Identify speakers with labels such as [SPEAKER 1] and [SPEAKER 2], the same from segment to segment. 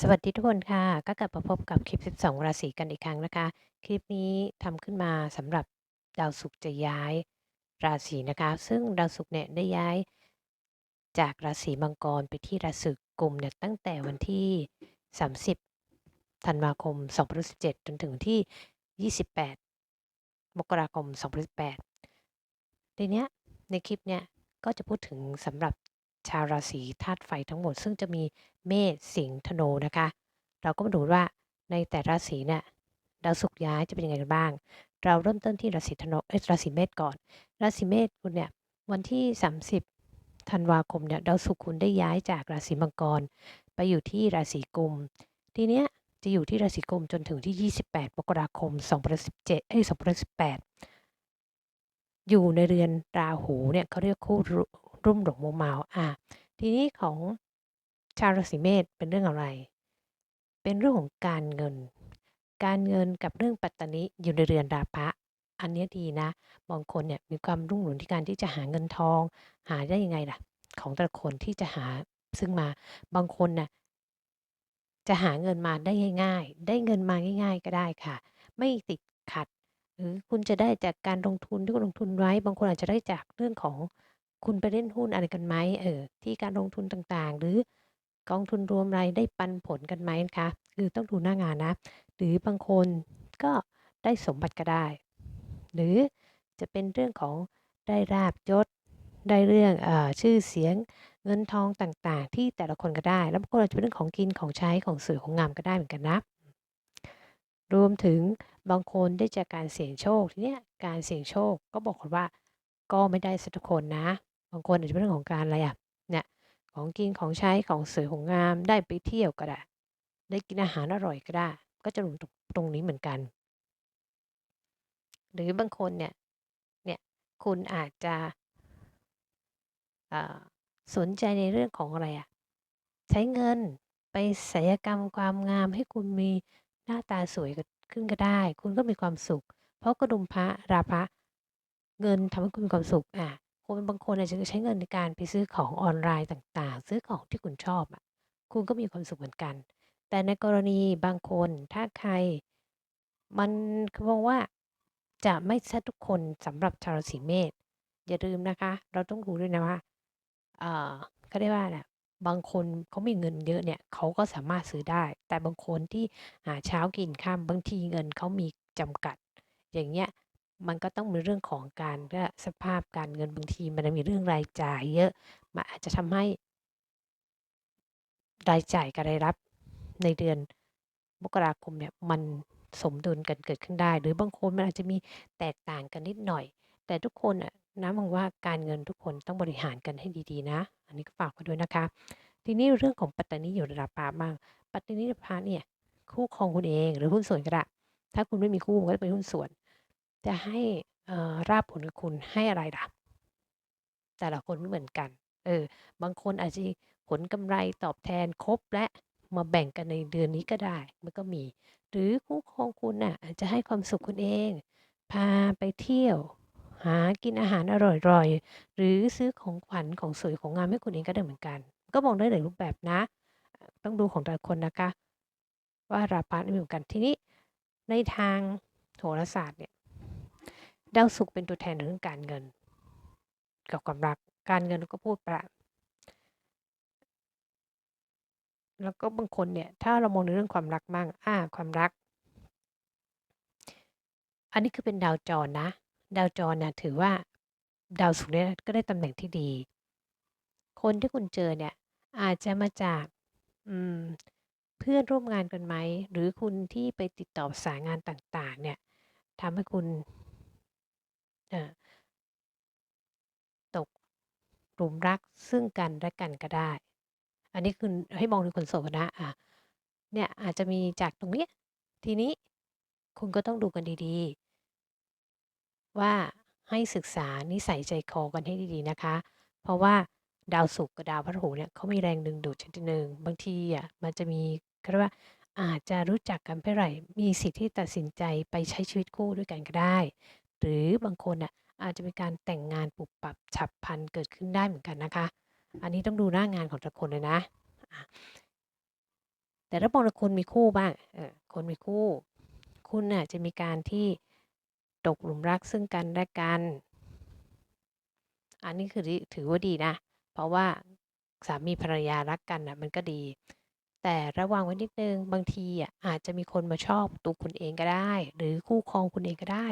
[SPEAKER 1] สวัสดีทุกคนค่ะ ก็กลับมาพบกับคลิป 12 ราศีกันอีกครั้งนะคะ คลิปนี้ทำขึ้นมาสำหรับดาวศุกร์จะย้ายราศีนะคะ ซึ่งดาวศุกร์เนี่ยได้ย้าย จากราศีมังกรไปที่ราศีกุมเนี่ยตั้งแต่วันที่ 30 ธันวาคม 2017 จนถึงที่ 28 มกราคม 2018ทีเนี้ยในคลิปเนี้ยก็จะพูดถึงสำหรับ ชาวราศีธาตุไฟทั้งหมด ซึ่งจะมีเมษสิงห์ธนูนะคะ เราก็มาดูว่าในแต่ราศีเนี่ยดาวศุกร์ย้ายจะเป็นยังไงกันบ้าง เราเริ่มต้นที่ราศีธนูเอราศีเมษก่อน ราศีเมษคุณเนี่ยวันที่ 30ธันวาคมเนี่ยดาวศุกร์คุณได้ย้ายจากราศีมังกร ไปอยู่ที่ราศีกุม ทีเนี้ยจะอยู่ที่ราศีกุมจนถึงที่ 28มกราคม2017เอ้ย2018อยู่ในเรือนราหูเนี่ยเขาเรียกคู่ รุ่มหลงโมเมาอะทีนี้ของชาวราศีเมษเป็นเรื่องอะไร เป็นเรื่องของการเงิน การเงินกับเรื่องปัตตานิอยู่ในเรือนราพะ อันนี้ดีนะ บางคนเนี่ยมีความรุ่งเรืองที่การที่จะหาเงินทอง หาได้ยังไงล่ะ ของแต่ละคนที่จะหาซึ่งมา บางคนน่ะจะหาเงินมาได้ง่าย ๆ ได้เงินมาง่าย ๆ ก็ได้ค่ะ ไม่ติดขัด หรือคุณจะได้จากการลงทุนที่คุณลงทุนไว้ บางคนอาจจะได้จากเรื่องของ คุณไปเล่นหุ้นอะไรกันไหมเออที่การลงทุนต่างๆ หรือกองทุนรวมรายได้ปันผลกันไหมคะคือต้องดูหน้างานนะ หรือบางคนก็ได้สมบัติก็ได้ หรือจะเป็นเรื่องของได้ราบยศได้เรื่องเออชื่อเสียงเงินทองต่างๆ ที่แต่ละคนก็ได้ แล้วบางคนอาจจะเป็นเรื่องของกินของใช้ของสวยของงามก็ได้เหมือนกันนะ รวมถึงบางคนได้จากการเสี่ยงโชคทีเนี้ยการเสี่ยงโชคก็บอกคนว่าก็ไม่ได้สักทุกคนนะ บางคนอาจจะเป็นเรื่องของการอะไรอะเนี่ยของกินของใช้ของสวยของงามได้ไปเที่ยวก็ได้ ได้กินอาหารอร่อยก็ได้ ก็จะลงตรตรงนี้เหมือนกัน หรือบางคนเนี่ยเนี่ยคุณอาจจะสนใจในเรื่องของอะไรอะใช้เงินไปศัลยกรรมความงามให้คุณมีหน้าตาสวยขึ้นก็ได้ คุณก็มีความสุข เพราะกระดุมพระราพะเงินทำให้คุณมีความสุขอะ คนบางคนอาจจะใช้เงินในการไปซื้อของออนไลน์ต่างๆ ซื้อของที่คุณชอบอะ คุณก็มีความสุขเหมือนกัน แต่ในกรณีบางคนถ้าใคร มันคือมองว่าจะไม่ใช่ทุกคนสำหรับชาวราศีเมษอย่าลืมนะคะ เราต้องรู้ด้วยนะว่า เอ่อเขาเรียกว่าน่ะบางคนเขามีเงินเยอะเนี่ยเขาก็สามารถซื้อได้ แต่บางคนที่หาเช้ากินค่ำบางทีเงินเขามีจำกัด อย่างเงี้ย มันก็ต้องมีเรื่องของการก็สภาพการเงินบางที มันมีเรื่องรายจ่ายเยอะมันอาจจะทำให้ รายจ่ายกับรายรับในเดือนมกราคมเนี่ยมันสมดุลกันเกิดขึ้นได้ หรือบางคนมันอาจจะมีแตกต่างกันนิดหน่อย แต่ทุกคนอะนะมองว่าการเงินทุกคนต้องบริหารกันให้ดีๆนะ อันนี้ก็ฝากไว้ด้วยนะคะ ทีนี้เรื่องของปัตตานีอยู่ระดับปาบ้าง ปัตตานีพาเนี่ยคู่ครองคุณเอง หรือหุ้นส่วนก็ได้ถ้าคุณไม่มีคู่ก็จะเป็นหุ้นส่วน จะให้ราบผลกับคุณให้อะไรล่ะ แต่ละคนไม่เหมือนกัน เออ บางคนอาจจะผลกำไรตอบแทนครบและมาแบ่งกันในเดือนนี้ก็ได้ มันก็มี หรือคู่ครองคุณน่ะอาจจะให้ความสุขคุณเอง พาไปเที่ยว หากินอาหารอร่อยๆ หรือซื้อของขวัญของสวยของงามให้คุณเองก็ได้เหมือนกัน ก็มองได้หลายรูปแบบนะ ต้องดูของแต่ละคนนะคะ ว่าราพาไม่เหมือนกันทีนี้ ในทางโหราศาสตร์เนี่ย ดาวศุกร์เป็นตัวแทนเรื่องการเงิน กับความรักการเงินก็พูดปละแล้วก็บางคนเนี่ย ถ้าเรามองในเรื่องความรักมั่งอ่า ความรัก อันนี้คือเป็นดาวจรนะ ดาวจรนะถือว่า ดาวศุกร์เนี่ยก็ได้ตำแหน่งที่ดี คนที่คุณเจอเนี่ย อาจจะมาจากอืมเพื่อนร่วมงานกันไหม หรือคุณที่ไปติดต่อสายงานต่าง ๆ เนี่ยทำให้คุณ ตกหลุมรักซึ่งกันและกันก็ได้ อันนี้คือให้มองในคนโสดนะอะเนี่ยอาจจะมีจากตรงนี้ทีนี้คุณก็ต้องดูกันดีๆ ว่าให้ศึกษานิสัยใจคอกันให้ดีๆนะคะ เพราะว่าดาวศุกร์กับดาวพฤหัสเนี่ยเขามีแรงดึงดูดชนิดหนึ่งบางทีอะมันจะมีเรียกว่าอาจจะรู้จักกันเมื่อไรมีสิทธิ์ที่ตัดสินใจไปใช้ชีวิตคู่ด้วยกันก็ได้ หรือบางคนอะอาจจะมีการแต่งงานปุบปับฉับพลันเกิดขึ้นได้เหมือนกันนะคะ อันนี้ต้องดูหน้างานของแต่ละคนเลยนะ แต่ถ้ามองคนมีคู่บ้างคนมีคู่ คุณน่ะจะมีการที่ตกหลุมรักซึ่งกันและกัน อันนี้คือถือว่าดีนะ เพราะว่าสามีภรรยารักกันน่ะมันก็ดี แต่ระวังไว้นิดนึง บางทีอะอาจจะมีคนมาชอบตัวคุณเองก็ได้ หรือคู่ครองคุณเองก็ได้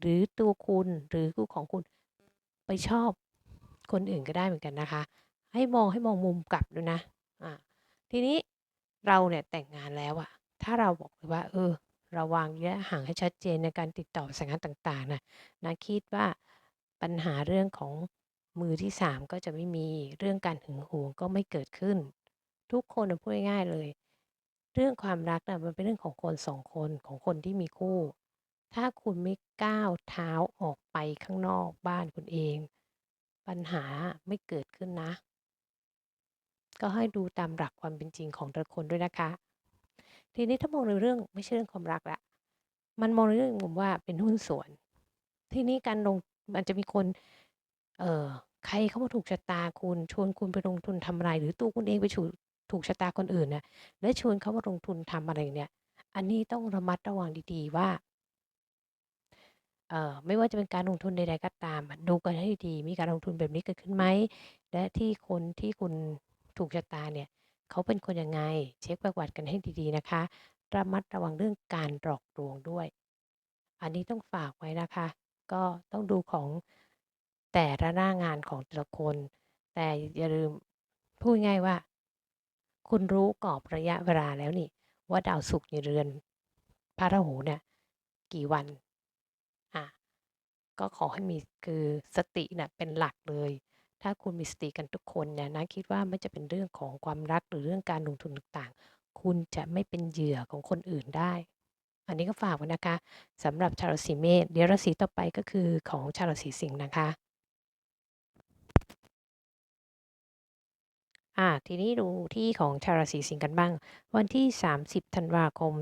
[SPEAKER 1] หรือตัวคุณหรือคู่ของคุณไปชอบคนอื่นก็ได้เหมือนกันนะคะ ให้มองให้มองมุมกลับด้วยนะอ่าทีนี้เราเนี่ยแต่งงานแล้วอะถ้าเราบอกเลยว่า เออราวางระยะห่างให้ชัดเจนในการติดต่อสังงานต่างๆนะนะคิดว่าปัญหาเรื่องของมือที่สามก็จะไม่มีเรื่องการหึงหวงก็ไม่เกิดขึ้น ทุกคนพูดง่ายๆเลย เรื่องความรักนะมันเป็นเรื่องของคนสองคนของคนที่มีคู่ ถ้าคุณไม่ก้าวเท้าออกไปข้างนอกบ้านคุณเอง ปัญหาไม่เกิดขึ้นนะ ก็ให้ดูตามหลักความเป็นจริงของแต่ละคนด้วยนะคะ ทีนี้ถ้ามองในเรื่องไม่ใช่เรื่องความรักละมันมองในเรื่องมุมว่าเป็นหุ้นส่วน ทีนี้การลงมันจะมีคน เอ่อใครเข้ามาถูกชะตาคุณชวนคุณไปลงทุนทำอะไร หรือตัวคุณเองไปถูกถูกชะตาคนอื่นน่ะและชวนเขามาลงทุนทำอะไรเนี่ย อันนี้ต้องระมัดระวังดีๆว่า เอ่อ ไม่ว่าจะเป็นการลงทุนใด ๆ ก็ตามอะ ดูกันให้ดี มีการลงทุนแบบนี้เกิดขึ้นไหม และที่คนที่คุณ ถูกชะตาเนี่ย เขาเป็นคนยังไง เช็คประวัติกันให้ดี ๆ นะคะ ระมัดระวังเรื่องการหลอกลวงด้วย อันนี้ต้องฝากไว้นะคะ ก็ต้องดูของแต่ละหน้างานของแต่ละคน แต่อย่าลืม พูดง่ายว่า คุณรู้กรอบระยะเวลาแล้วนี่ว่า ดาวศุกร์ในเรือนพระราหูเนี่ย กี่วัน ก็ขอให้มีคือสติเนี่ยเป็นหลักเลย ถ้าคุณมีสติกันทุกคนเนี่ยนะคิดว่าไม่จะเป็นเรื่องของความรักหรือเรื่องการลงทุนต่างๆ คุณจะไม่เป็นเหยื่อของคนอื่นได้ อันนี้ก็ฝากไว้นะคะสำหรับชาวราศีเมษเดี๋ยวราศีต่อไปก็คือของชาวราศีสิงห์นะคะ อ่าทีนี้ดูที่ของชาวราศีสิงห์กันบ้าง วันที่ 30 ธันวาคม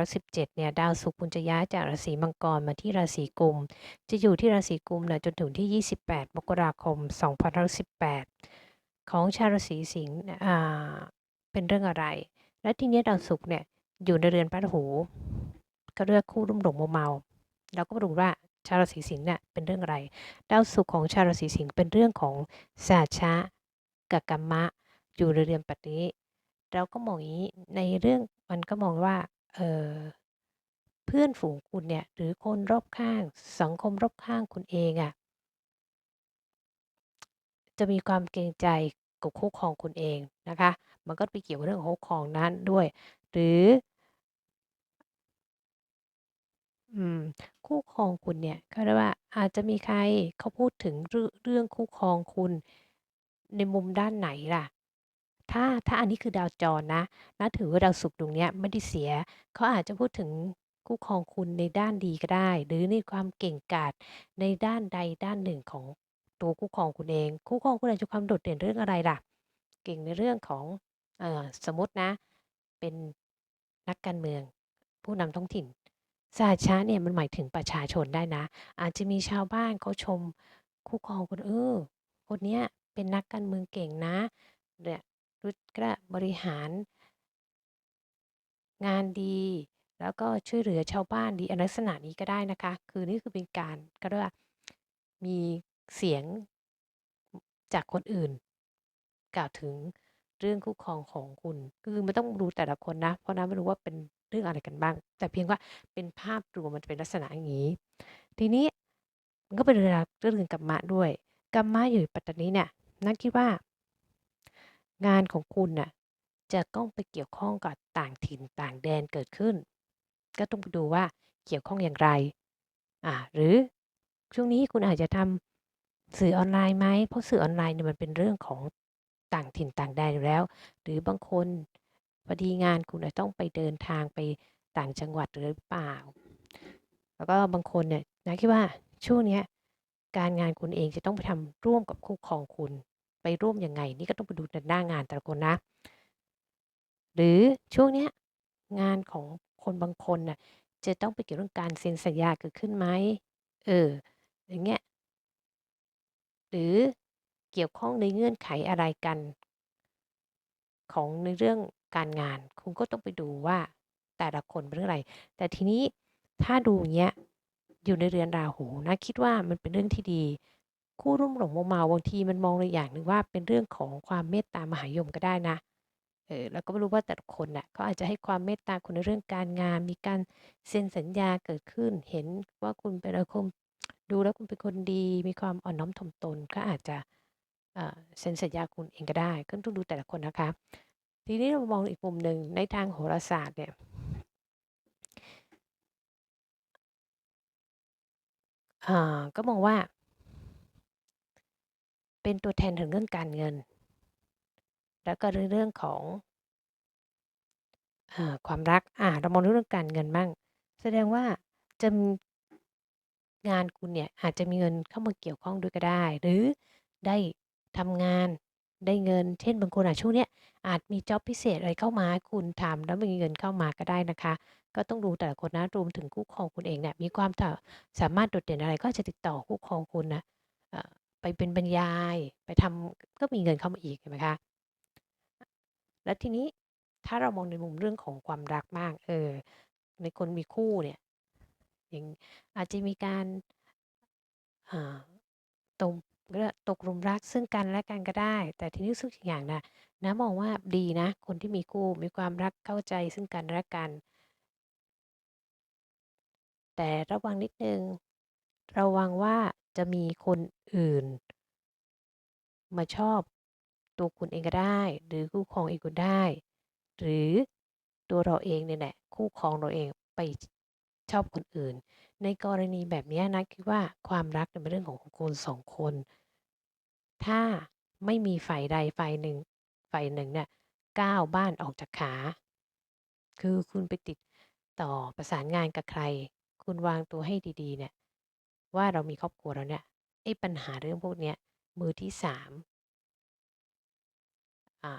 [SPEAKER 1] 2017 เนี่ย ดาวศุกร์คุณจะย้ายจากราศีมังกรมาที่ราศีกุม จะอยู่ที่ราศีกุมนะจนถึงที่ 28 มกราคม 2018 ของชาวราศีสิงห์อ่าเป็นเรื่องอะไร และทีนี้ดาวศุกร์เนี่ย อยู่ในเรือนพระราหูก็เรียกคู่รุ่มหลงโมเมาเราก็มาดูว่าชาวราศีสิงห์เนี่ยเป็นเรื่องอะไร ดาวศุกร์ของชาวราศีสิงห์เป็นเรื่องของสาชะกับกรรมะ อยู่เรือนปัตนี้เราก็มองอย่างนี้ในเรื่องมันก็มองว่าเออเพื่อนฝูงคุณเนี่ยหรือคนรอบข้าง สังคมรอบข้างคุณเองอะ่ะจะมีความเกรงใจกับคู่ครองคุณเองนะคะ มันก็ไปเกี่ยวกับเรื่องของคู่ครองนั้นด้วย หรืออืมคู่ครองคุณเนี่ยเขาเรียกว่าอาจจะมีใครเขาพูดถึงเรื่องเรื่องคู่ครองคุณในมุมด้านไหนล่ะ ถ้า ถ้าอันนี้คือดาวจรนะนะถือว่าดาวศุกร์ตรงเนี้ยไม่ได้เสีย เขาอาจจะพูดถึงคู่ครองคุณในด้านดีก็ได้ หรือในความเก่งกาจในด้านใดด้านหนึ่งของตัวคู่ครองคุณเอง คู่ครองคุณอาจจะความโดดเด่นเรื่องอะไรล่ะ เก่งในเรื่องของ เอ่อ สมมตินะ เป็นนักการเมือง ผู้นำท้องถิ่นสาชะเนี่ยมันหมายถึงประชาชนได้นะ อาจจะมีชาวบ้านเขาชมคู่ครองคุณ เออ คนเนี้ยเป็นนักการเมืองเก่งนะ เนี่ย รู้ก็บริหาร งานดี แล้วก็ช่วยเหลือชาวบ้านดีอันลักษณะนี้ก็ได้นะคะ คือนี่คือเป็นการก็เรียกว่ามีเสียงจากคนอื่น กล่าวถึงเรื่องคู่ครองของคุณ คือไม่ต้องรู้แต่ละคนนะ เพราะนะไม่รู้ว่าเป็นเรื่องอะไรกันบ้าง แต่เพียงว่าเป็นภาพรวมมันเป็นลักษณะอย่างนี้ ทีนี้มันก็เป็นเรื่องเรื่องกรรมะด้วยกรรมะอยู่ปัตตานีเนี่ยนักคิดว่า งานของคุณน่ะจะต้องไปเกี่ยวข้องกับต่างถิ่นต่างแดนเกิดขึ้น ก็ต้องไปดูว่าเกี่ยวข้องอย่างไร อ่า หรือช่วงนี้คุณอาจจะทำสื่อออนไลน์ไหม เพราะสื่อออนไลน์เนี่ยมันเป็นเรื่องของต่างถิ่นต่างแดนอยู่แล้ว หรือบางคนพอดีงานคุณอาจจะต้องไปเดินทางไปต่างจังหวัดหรือเปล่า แล้วก็บางคนเนี่ยนะคิดว่าช่วงเนี้ยการงานคุณเองจะต้องไปทำร่วมกับคู่ครองคุณ ไปร่วมยังไง นี่ก็ต้องไปดูในหน้างานแต่ละคนนะ หรือช่วงเนี้ยงานของคนบางคนน่ะจะต้องไปเกี่ยวเรื่องการเซ็นสัญญาเกิดขึ้นไหมเออ อย่างเงี้ย หรือเกี่ยวข้องในเงื่อนไขอะไรกัน ของในเรื่องการงาน คุณก็ต้องไปดูว่าแต่ละคนเป็นเรื่องอะไร แต่ทีนี้ถ้าดูเงี้ยอยู่ในเรือนราหูนะคิดว่ามันเป็นเรื่องที่ดี คู่รุ่มหลงโมเมาบางทีมันมองในอย่างหนึ่งว่าเป็นเรื่องของความเมตตามหายมก็ได้นะเออเราก็ไม่รู้ว่าแต่ละคนน่ะเขาอาจจะให้ความเมตตาคุณในเรื่องการงาน มีการเซ็นสัญญาเกิดขึ้น เห็นว่าคุณเป็นคนดูแล้วคุณเป็นคนดี มีความอ่อนน้อมถ่อมตนก็อาจจะเอ่อเซ็นสัญญาคุณเองก็ได้ก็ต้องดูแต่ละคนนะคะ ทีนี้เรามองอีกมุมหนึ่งในทางโหราศาสตร์เนี่ยอ่าก็มองว่า เป็นตัวแทนถึงเรื่องการเงิน แล้วก็ในเรื่องของอความรักอ่าเรามองเรื่องการเงินบ้าง แสดงว่าจะงานคุณเนี่ยอาจจะมีเงินเข้ามาเกี่ยวข้องด้วยก็ได้ หรือได้ทำงานได้เงิน เช่นบางคนอาจช่วงเนี้ยอาจมีจ็อบพิเศษอะไรเข้ามาให้คุณทำแล้วมีเงินเข้ามาก็ได้นะคะ ก็ต้องดูแต่ละคนนะรวมถึงคู่ครองคุณเองเนี่ยมีความสามารถโดดเด่นอะไรก็จะติดต่อคู่ครองคุณนะ ไปเป็นบรรยายไปทำก็มีเงินเข้ามาอีกเห็นไหมคะแล้วทีนี้ถ้าเรามองในมุมเรื่องของความรักบ้างเออในคนมีคู่เนี่ยอย่างอาจจะมีการตกก็ตกลุมรักซึ่งกันและกันก็ได้ แต่ทีนี้รู้สึกอีกอย่างนะน้ามองว่าดีนะ คนที่มีคู่มีความรักเข้าใจซึ่งกันและกัน แต่ระวังนิดนึง ระวังว่า จะมีคนอื่น มาชอบตัวคุณเองก็ได้ หรือคู่ครองเองก็ได้ หรือตัวเราเองเนี่ยแหละคู่ครองเราเองไปชอบคนอื่น ในกรณีแบบนี้นะคิดว่าความรักเป็นเรื่องของคน2คน ถ้าไม่มีฝ่ายใดฝ่ายหนึ่งฝ่ายหนึ่งเนี่ยก้าวบ้านออกจากขา คือคุณไปติดต่อประสานงานกับใคร คุณวางตัวให้ดีๆเนี่ย ว่าเรามีครอบครัวแล้วเนี่ยไอ้ปัญหาเรื่องพวกเนี้ยมือที่3อ่า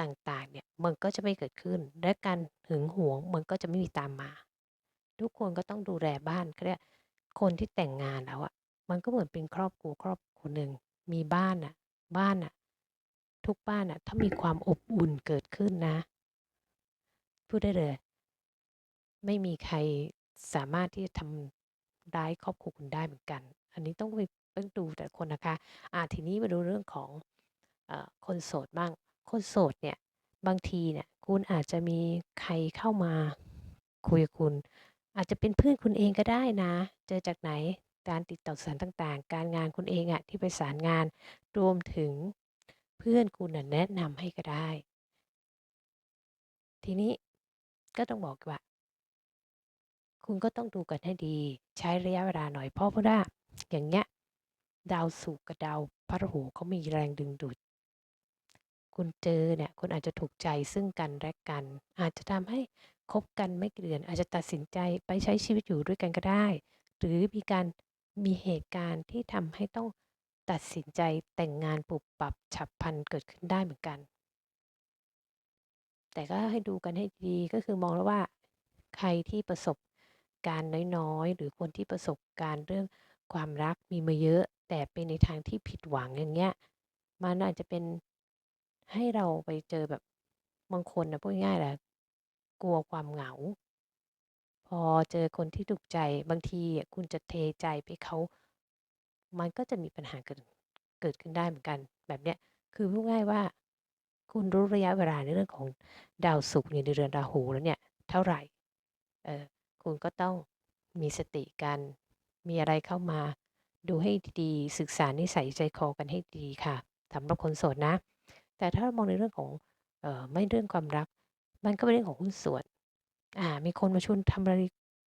[SPEAKER 1] ต่างๆเนี่ยมันก็จะไม่เกิดขึ้น และการหึงหวงมันก็จะไม่มีตามมา ทุกคนก็ต้องดูแลบ้านเขาเรียกคนที่แต่งงานแล้วอะมันก็เหมือนเป็นครอบครัวครอบครัวหนึ่งมีบ้านน่ะบ้านน่ะทุกบ้านน่ะถ้ามีความอบอุ่นเกิดขึ้นนะพูดได้เลย ไม่มีใครสามารถที่จะทำ ร้ายครอบครัวคุณได้เหมือนกัน อันนี้ต้องไปต้องดูแต่คนนะคะอ่าทีนี้มาดูเรื่องของอคนโสดบ้าง คนโสดเนี่ยบางทีเนี่ยคุณอาจจะมีใครเข้ามาคุยกับคุณ อาจจะเป็นเพื่อนคุณเองก็ได้นะ เจอจากไหนการติดต่อสารต่างๆ การงานคุณเองอะที่ไปสานงานรวมถึงเพื่อนคุณน่ะแนะนำให้ก็ได้ ทีนี้ก็ต้องบอกว่า คุณก็ต้องดูกันให้ดี ใช้ระยะเวลาหน่อยเพราะว่าอย่างเงี้ยดาวศุกร์กับดาวพฤหัสเขามีแรงดึงดูด คุณเจอเนี่ยคุณอาจจะถูกใจซึ่งกันและกัน อาจจะทำให้คบกันไม่กี่เดือน อาจจะตัดสินใจไปใช้ชีวิตอยู่ด้วยกันก็ได้ หรือมีการมีเหตุการณ์ที่ทำให้ต้องตัดสินใจแต่งงานปุบปับฉับพลันเกิดขึ้นได้เหมือนกัน แต่ก็ให้ดูกันให้ดีก็คือมองแล้วว่า ใครที่ประสบ การณ์น้อยๆ หรือคนที่ประสบการณ์เรื่องความรักมีมาเยอะ แต่เป็นในทางที่ผิดหวังอย่างเงี้ย มันอาจจะเป็นให้เราไปเจอแบบบางคนนะพูดง่ายๆแหละกลัวความเหงา พอเจอคนที่ถูกใจบางทีอะคุณจะเทใจไปเขา มันก็จะมีปัญหาเกิดเกิดขึ้นได้เหมือนกัน แบบเนี้ยคือพูดง่ายว่า คุณรู้ระยะเวลาในเรื่องของดาวศุกร์อยู่ในเรือนราหูแล้วเนี่ย เท่าไหรเออ คุณก็ต้องมีสติกัน มีอะไรเข้ามา ดูให้ดีๆ ศึกษานิสัยใจคอกันให้ดีค่ะสำหรับคนโสดนะ แต่ถ้ามองในเรื่องของเออไม่เรื่องความรัก มันก็เป็นเรื่องของหุ้นส่วน อ่า มีคนมาชวนทำอะไร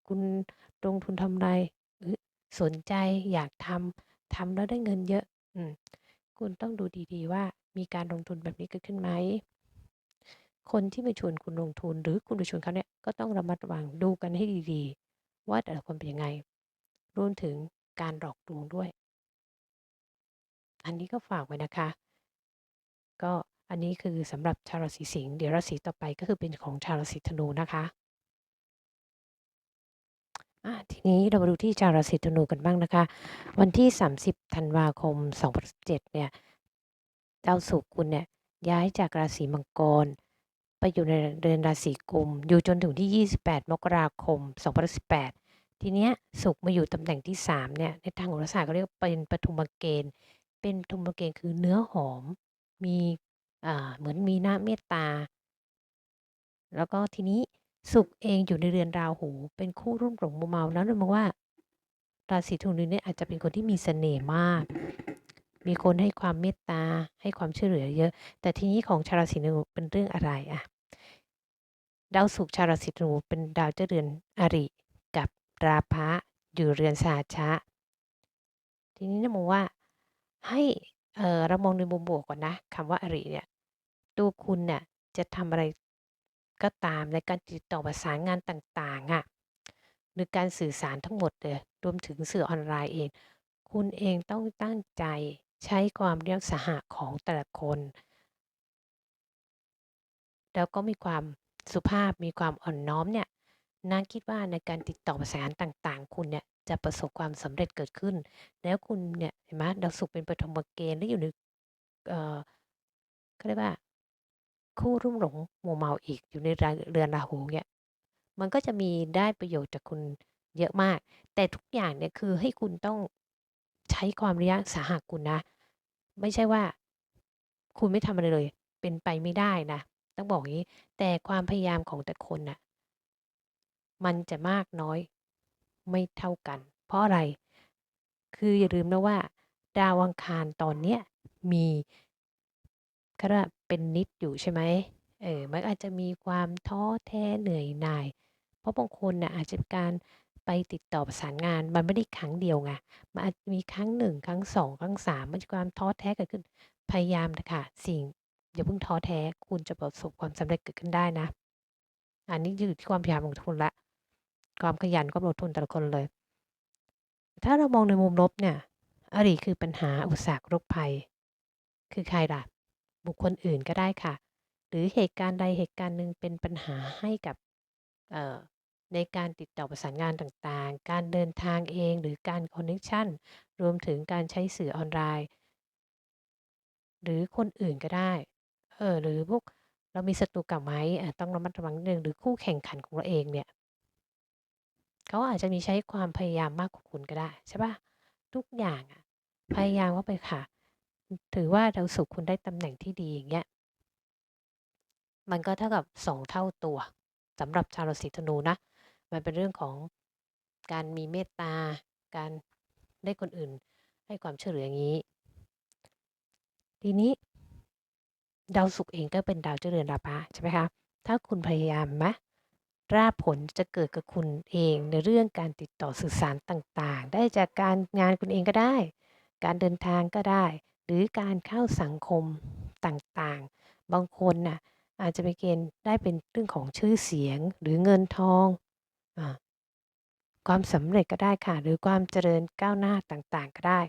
[SPEAKER 1] คุณลงทุนทำอะไรสนใจอยากทำทำแล้วได้เงินเยอะ อืม คุณต้องดูดีๆว่ามีการลงทุนแบบนี้เกิดขึ้นไหม คนที่มาชวนคุณลงทุน หรือคุณไปชวนเขาเนี่ยก็ต้องระมัดระวังดูกันให้ดีๆ ว่าแต่ละคนเป็นยังไงรวมถึงการหลอกลวงด้วย อันนี้ก็ฝากไว้นะคะ ก็อันนี้คือสำหรับชาวราศีสิงห์เดี๋ยวราศีต่อไปก็คือเป็นของชาวราศีธนูนะคะอาทีนี้เรามาดูที่ชาวราศีธนูกันบ้างนะคะ วันที่ 30ธันวาคม 2017เนี่ยดาวศุกร์คุณเนี่ยย้ายจากราศีมังกร ไปอยู่ในเรือนราศีกุม อยู่จนถึงที่ 28 มกราคม 2018 ทีเนี้ยศุกมาอยู่ตำแหน่งที่ 3 เนี่ย ในทางโหราศาสตร์เขาเรียกว่าเป็นปฐุมเกณฑ์ เป็นปฐุมเกณฑ์คือเนื้อหอม มีอ่าเหมือนมีน้ำเมตตา แล้วก็ทีนี้ศุกเองอยู่ในเรือนราหู เป็นคู่รุ่มหลงมัวเมานั้นเลยมองว่าราศีธนูเนี่ยอาจจะเป็นคนที่มีเสน่ห์มาก มีคนให้ความเมตตาให้ความช่วยเหลือเยอะ แต่ทีนี้ของชาวราศีธนูเป็นเรื่องอะไรอะดาวศุกร์ชาวราศีธนูเป็นดาวเจ้าเรือนอริกับราพะอยู่เรือนสาชะ ทีนี้นะมองว่าให้เออเรามองในมุมบวกก่อนนะคำว่าอริเนี่ยตัวคุณเนี่ยจะทำอะไรก็ตามในการติดต่อประสานงานต่างๆอะ่ะหรือการสื่อสารทั้งหมดเลยรวมถึงสื่อออนไลน์เอง คุณเองต้องตั้งใจ ใช้ความเรียกสหะของแต่ละคน แล้วก็มีความสุภาพมีความอ่อนน้อมเนี่ยน่าคิดว่าในการติดต่อประสานต่างๆ คุณเนี่ยจะประสบความสำเร็จเกิดขึ้น แล้วคุณเนี่ยเห็นไหมดาวศุกร์เป็นปฐมเกณฑ์และอยู่ในเอ่อเขาเรียกว่า คู่รุ่มหลงมัวเมาอีกอยู่ในเรือนราหูเนี่ยมันก็จะมีได้ประโยชน์จากคุณเยอะมาก แต่ทุกอย่างเนี่ยคือให้คุณต้องใช้ความระยะสาหัสคุณนะ ไม่ใช่ว่า คุณไม่ทำอะไรเลย เป็นไปไม่ได้นะ ต้องบอกอย่างนี้ แต่ความพยายามของแต่คนน่ะ มันจะมากน้อยไม่เท่ากัน เพราะอะไร คืออย่าลืมนะว่า ดาวอังคารตอนเนี้ยมีก็เป็นนิดอยู่ใช่ไหมเออ มันอาจจะมีความท้อแท้เหนื่อยหน่าย เพราะบางคนน่ะอาจจะการ ไปติดต่อประสานงาน มันไม่ได้ครั้งเดียวไง มันอาจจะมีครั้งหนึ่งครั้งสองครั้งสามมันจะความท้อแท้เกิดขึ้น พยายามนะคะสิ่ง อย่าเพิ่งท้อแท้ คุณจะประสบความสำเร็จเกิดขึ้นได้นะ อันนี้อยู่ที่ความพยายามของทุนละ ความขยันความอดทนแต่ละคนเลย ถ้าเรามองในมุมลบเนี่ย อดีคือปัญหาอุปสรรคโรคภัย คือใครล่ะ บุคคลอื่นก็ได้ค่ะ หรือเหตุการณ์ใดเหตุการณ์หนึ่งเป็นปัญหาให้กับ ในการติดต่อประสานงานต่างๆ การเดินทางเองหรือการคอนเนคชันรวมถึงการใช้สื่อออนไลน์ หรือคนอื่นก็ได้ เออ หรือพวกเรามีศัตรูกับไหมต้องระมัดระวังนิดนึงหรือคู่แข่งขันของเราเองเนี่ยเขาอาจจะมีใช้ความพยายามมากกว่าคุณก็ได้ใช่ปะทุกอย่างอะพยายามว่าไปค่ะ ถือว่าดาวศุกร์คุณได้ตำแหน่งที่ดีอย่างเงี้ย มันก็เท่ากับสองเท่าตัวสำหรับชาวราศีธนูนะ มันเป็นเรื่องของการมีเมตตา การได้คนอื่นให้ความช่วยเหลืออย่างนี้ ทีนี้ ดาวศุกร์เองก็เป็นดาวเจริญราพะใช่ไหมคะ ถ้าคุณพยายามไหมราผลจะเกิดกับคุณเองในเรื่องการติดต่อสื่อสารต่างๆ ได้จากการงานคุณเองก็ได้ การเดินทางก็ได้ หรือการเข้าสังคมต่างๆ บางคนน่ะอาจจะไปเกณฑ์ได้เป็นเรื่องของชื่อเสียงหรือเงินทอง อความสำเร็จก็ได้ค่ะ หรือความเจริญก้าวหน้าต่างๆ ก็ได้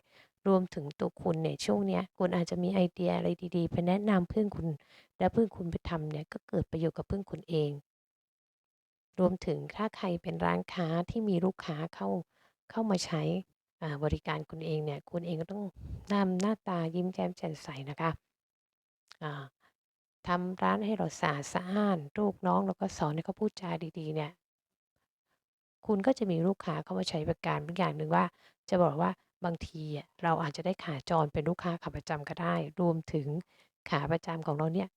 [SPEAKER 1] รวมถึงตัวคุณเนี่ยช่วงเนี้ยคุณอาจจะมีไอเดียอะไรดีๆ ไปแนะนำเพื่อนคุณ แล้วเพื่อนคุณไปทำเนี่ยก็เกิดประโยชน์กับเพื่อนคุณเอง รวมถึงถ้าใครเป็นร้านค้าที่มีลูกค้าเข้าเข้ามาใช้บริการคุณเองเนี่ย คุณเองก็ต้องนำหน้าตายิ้มแย้มแจ่มใสนะคะทำร้านให้เราสะอาดสะอ้านลูกน้องแล้วก็สอนให้เขาพูดจาดีๆ เนี่ย คุณก็จะมีลูกค้าเข้ามาใช้บริการบางอย่างหนึ่งว่า จะบอกว่าบางทีเราอาจจะได้ขาจรเป็นลูกค้าขาประจำก็ได้ รวมถึงขาประจำของเราเนี่ย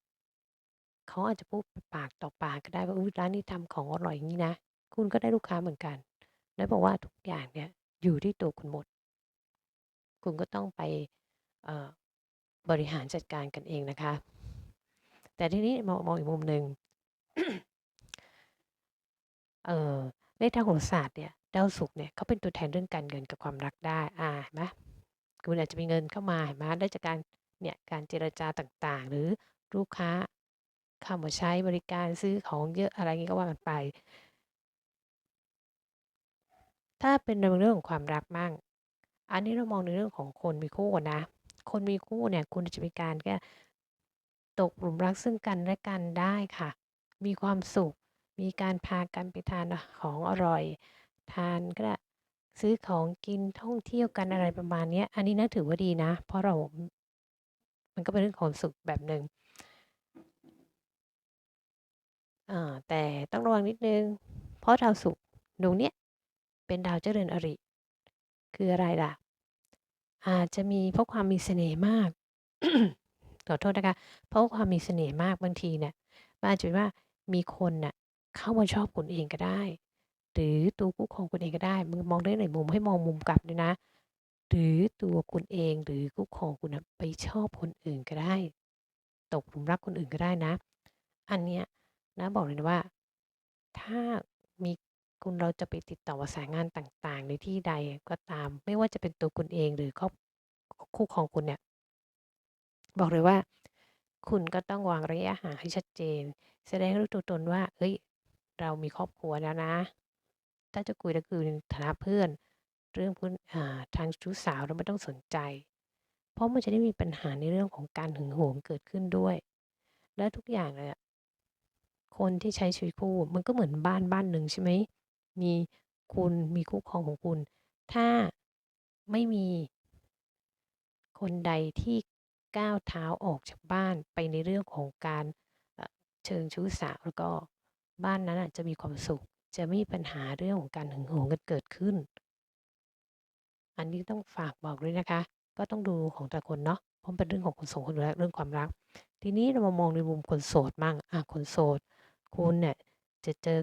[SPEAKER 1] เขาอาจจะพูดปากต่อปากก็ได้ว่า อุ๊ย ร้านนี้ทำของอร่อยอย่างนี้นะ คุณก็ได้ลูกค้าเหมือนกัน แล้วบอกว่าทุกอย่างเนี่ยอยู่ที่ตัวคุณหมด คุณก็ต้องไปบริหารจัดการกันเองนะคะ แต่ทีนี้มองมองอีกมุมหนึ่ง เออ ในทางโหราศาสตร์เนี่ยดาวศุกร์เนี่ยเขาเป็นตัวแทนเรื่องการเงินกับความรักได้อ่าเห็นไหมคุณอาจจะมีเงินเข้ามาเห็นไหมได้จากการเนี่ยการเจรจาต่างๆ หรือลูกค้าเข้ามาใช้บริการซื้อของเยอะอะไรเงี้ก็ว่ากันไป ถ้าเป็นในเรื่องของความรักมั่ง อันนี้เรามองในเรื่องของคนมีคู่นะ คนมีคู่เนี่ยคุณจะมีการแค่ตกหลุมรักซึ่งกันและกันได้ค่ะ มีความสุข มีการพากันไปทานของอร่อย ทานก็ได้ซื้อของกินท่องเที่ยวกันอะไรประมาณนี้อันนี้นะถือว่าดีนะ เพราะเรา มันก็เป็นเรื่องของสุขแบบหนึ่งอ่าแต่ต้องระวังนิดนึง เพราะดาวศุกร์ดวงเนี้ยเป็นดาวเจ้าเรือนอริ คืออะไรล่ะ อาจจะมีเพราะความมีเสน่ห์มากขอโทษนะคะ เพราะความมีเสน่ห์มากบางทีเนี่ยมันอาจจะเป็นว่ามีคนน่ะ เข้ามาชอบคุณเองก็ได้ หรือตัวคู่ครองคุณเองก็ได้มึงมองได้หลายมุมให้มองมุมกลับด้วยนะ หรือตัวคุณเองหรือคู่ครองคุณนะไปชอบคนอื่นก็ได้ ตกหลุมรักคนอื่นก็ได้นะ อันเนี้ยนะบอกเลยนะว่า ถ้ามีคุณเราจะไปติดต่อประสานงานต่างๆ ในที่ใดก็ตาม ไม่ว่าจะเป็นตัวคุณเองหรือครอบคู่ครองคุณเนี่ย บอกเลยว่า คุณก็ต้องวางระยะห่างให้ชัดเจน แสดงให้รู้ตัวตนว่าเฮ้ย เรามีครอบครัวแล้วนะ ถ้าจะคุยก็คือในฐานะเพื่อน เรื่องพื้นอ่าทางชู้สาวเราไม่ต้องสนใจ เพราะมันจะได้มีปัญหาในเรื่องของการหึงหวงเกิดขึ้นด้วย และทุกอย่างเลยคนที่ใช้ชีวิตคู่มันก็เหมือนบ้านบ้านหนึ่งใช่ไหม มีคุณมีคู่ครองของคุณ ถ้าไม่มีคนใดที่ก้าวเท้าออกจากบ้านไปในเรื่องของการเชิงชู้สาวแล้วก็ บ้านนั้นอะจะมีความสุข จะไม่มีปัญหาเรื่องของการหึงหวงกันเกิดขึ้น อันนี้ต้องฝากบอกด้วยนะคะ ก็ต้องดูของแต่คนเนาะเพราะเป็นเรื่องของคนโสดคนรักเรื่องความรัก ทีนี้เรามามองในมุมคนโสดมั่งอ่าคนโสด คุณเนี่ยจะเจอ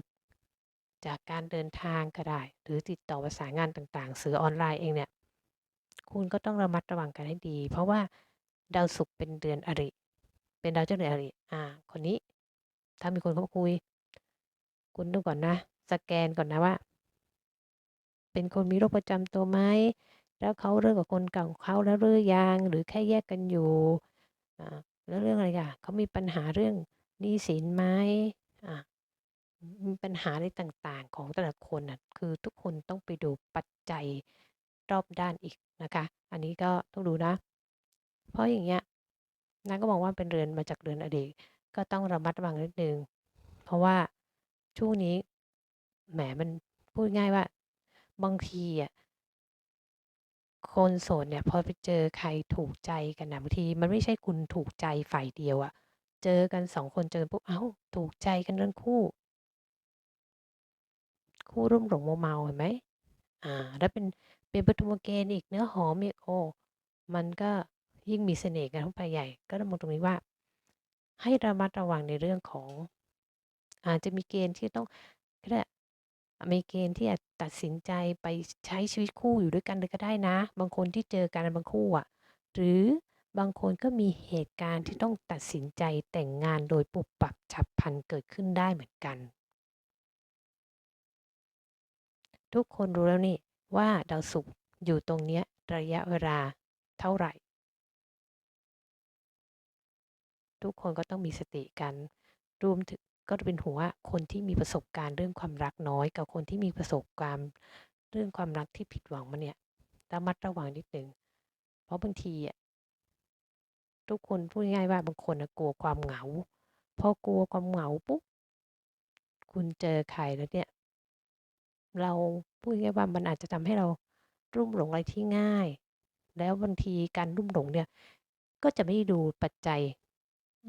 [SPEAKER 1] จากการเดินทางก็ได้ หรือติดต่อประสานงานต่างๆ สื่อออนไลน์เองเนี่ย คุณก็ต้องระมัดระวังกันให้ดี เพราะว่าดาวศุกร์เป็นเดือนอริ เป็นดาวเจ้าเรือนอริ อ่า คนนี้ ถ้ามีคนเข้ามาคุย คุณดูก่อนนะ สแกนก่อนนะว่า เป็นคนมีโรคประจำตัวไหมแล้วเขาเลิกกับคนเก่าของเขาแล้วหรือยังหรือแค่แยกกันอยู่อ่าแล้วเรื่องอะไรอะเขามีปัญหาเรื่องหนี้สินไหมอ่ามีปัญหาอะไรต่างๆ ของแต่ละคนน่ะคือทุกคนต้องไปดูปัจจัยรอบด้านอีกนะคะ อันนี้ก็ต้องดูนะ เพราะอย่างเงี้ยนางก็มองว่าเป็นเรือนมาจากเรือนอดีตก็ต้องระมัดระวังนิดนึง เพราะว่า ช่วงนี้ แหมมันพูดง่ายว่า บางทีอะ คนโสดเนี่ย พอไปเจอใครถูกใจกันนะบางทีมันไม่ใช่คุณถูกใจฝ่ายเดียวอะเจอกันสองคนเจอปุ๊บเอ้า ถูกใจกันทั้งคู่ คู่รุ่มหลงมัวเมาเห็นไหมอ่า แล้วเป็นเป็นปฐมเกณฑ์อีกเนื้อหอมอีกโอ้มันก็ยิ่งมีเสน่ห์กันเข้าไปใหญ่ ก็ต้องมองตรงนี้ว่า ให้ระมัดระวังในเรื่องของ อาจจะมีเกณฑ์ที่ต้องก็ได้มีเกณฑ์ที่อาจตัดสินใจไปใช้ชีวิตคู่อยู่ด้วยกันเลยก็ได้นะ บางคนที่เจอกันบางคู่อะ หรือบางคนก็มีเหตุการณ์ที่ต้องตัดสินใจแต่งงานโดยปุบปับฉับพลันเกิดขึ้นได้เหมือนกัน ทุกคนรู้แล้วนี่ว่าดาวศุกร์อยู่ตรงเนี้ยระยะเวลาเท่าไหร่ ทุกคนก็ต้องมีสติกัน รวมถึง ก็จะเป็นหัวคนที่มีประสบการณ์เรื่องความรักน้อย กับคนที่มีประสบการณ์เรื่องความรักที่ผิดหวังมาเนี่ยระมัดระวังนิดหนึ่งเพราะบางทีอะทุกคนพูดง่ายว่าบางคนนะกลัวความเหงา พอกลัวความเหงาปุ๊บคุณเจอใครแล้วเนี่ย เราพูดง่ายว่ามันอาจจะทำให้เรารุ่มหลงอะไรที่ง่าย แล้วบางทีการรุ่มหลงเนี่ย ก็จะไม่ดูปัจจัย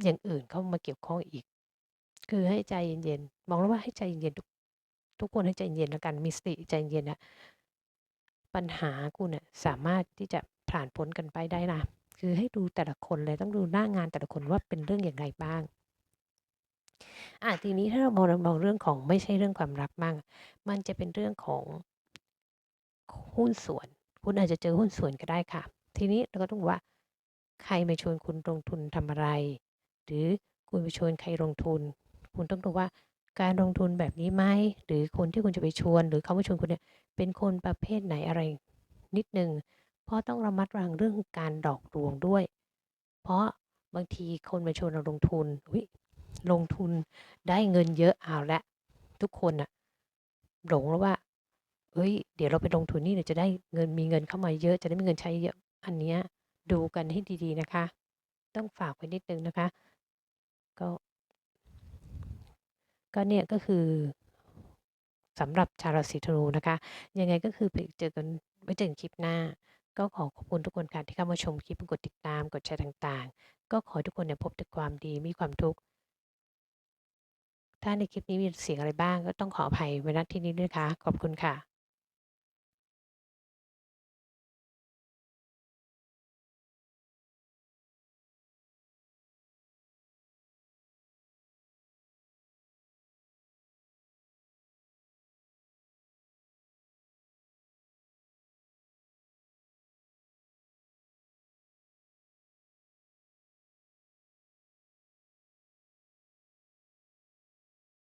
[SPEAKER 1] อย่างอื่นเข้ามาเกี่ยวข้องอีก คือให้ใจเย็นๆมองแล้วว่าให้ใจเย็นๆทุกทุกคนให้ใจเย็นแล้วกันมีสติใจเย็นนะปัญหาคุณน่ะสามารถที่จะผ่านพ้นกันไปได้นะคือให้ดูแต่ละคนเลยต้องดูหน้างานแต่ละคนว่าเป็นเรื่องอย่างไรบ้างอะทีนี้ถ้าเรามองมองเรื่องของไม่ใช่เรื่องความรักบ้าง มันจะเป็นเรื่องของหุ้นส่วน คุณอาจจะเจอหุ้นส่วนก็ได้ค่ะ ทีนี้เราก็ต้องว่า ใครมาชวนคุณลงทุนทำอะไร หรือคุณไปชวนใครลงทุน คุณต้องดูว่าการลงทุนแบบนี้ไหมหรือคนที่คุณจะไปชวน หรือเขามาชวนคุณเนี่ยเป็นคนประเภทไหนอะไรนิดนึงเพราะต้องระมัดระวังเรื่องการดอกลวงด้วย เพราะบางทีคนมาชวนเราลงทุนวิลงทุนได้เงินเยอะเอาละทุกคนอะหลงแล้วว่าเฮ้ย เดี๋ยวเราไปลงทุนนี่เดี๋ยวจะได้เงินมีเงินเข้ามาเยอะ จะได้มีเงินใช้เยอะอันเนี้ยดูกันให้ดีๆนะคะ ต้องฝากไว้นิดนึงนะคะ ก็ ก็เนี่ยก็คือสำหรับชาวราศีธนูนะคะ ยังไงก็คือไปเจอกันไว้เจอกันคลิปหน้า ก็ขอขอบคุณทุกคนค่ะที่เข้ามาชมคลิปกดติดตามกดแชร์ต่างๆ ก็ขอให้ทุกคนเนี่ยพบแต่ความดีมีความทุกข์ถ้าในคลิปนี้มีเสียงอะไรบ้างก็ต้องขออภัยไว้ณที่นี้ด้วยค่ะขอบคุณค่ะ